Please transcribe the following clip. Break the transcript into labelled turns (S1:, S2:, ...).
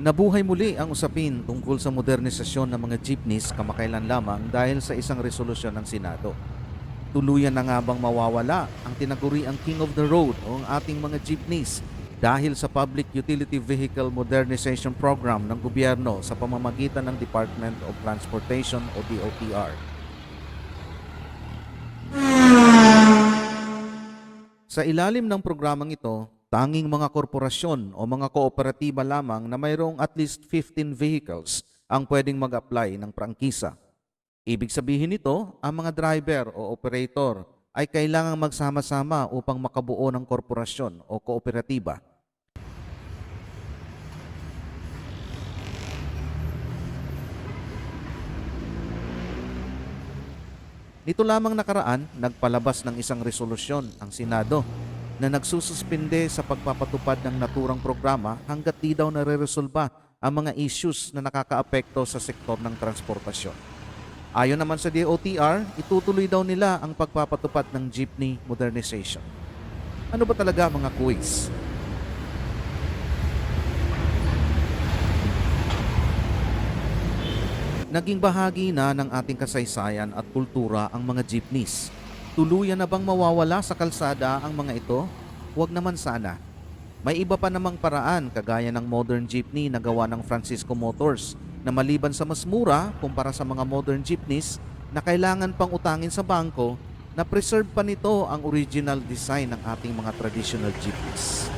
S1: Nabuhay muli ang usapin tungkol sa modernisasyon ng mga jeepneys kamakailan lamang dahil sa isang resolusyon ng Senado. Tuluyan na nga bang mawawala ang tinaguri ang King of the Road o ang ating mga jeepneys dahil sa Public Utility Vehicle Modernization Program ng gobyerno sa pamamagitan ng Department of Transportation o DOTR. Sa ilalim ng programang ito, tanging mga korporasyon o mga kooperatiba lamang na mayroong at least 15 vehicles ang pwedeng mag-apply ng prangkisa. Ibig sabihin nito, ang mga driver o operator ay kailangang magsama-sama upang makabuo ng korporasyon o kooperatiba. Nito lamang nakaraan, nagpalabas ng isang resolusyon ang Senado na nagsususpinde sa pagpapatupad ng naturang programa hanggat di daw nare-resolba ang mga issues na nakakaapekto sa sektor ng transportasyon. Ayon naman sa DOTR, itutuloy daw nila ang pagpapatupad ng jeepney modernization. Ano ba talaga mga quiz? Naging bahagi na ng ating kasaysayan at kultura ang mga jeepneys. Tuluyan na bang mawawala sa kalsada ang mga ito? Huwag naman sana. May iba pa namang paraan kagaya ng modern jeepney na gawa ng Francisco Motors na maliban sa mas mura kumpara sa mga modern jeepneys na kailangan pang utangin sa bangko na preserve pa nito ang original design ng ating mga traditional jeepneys.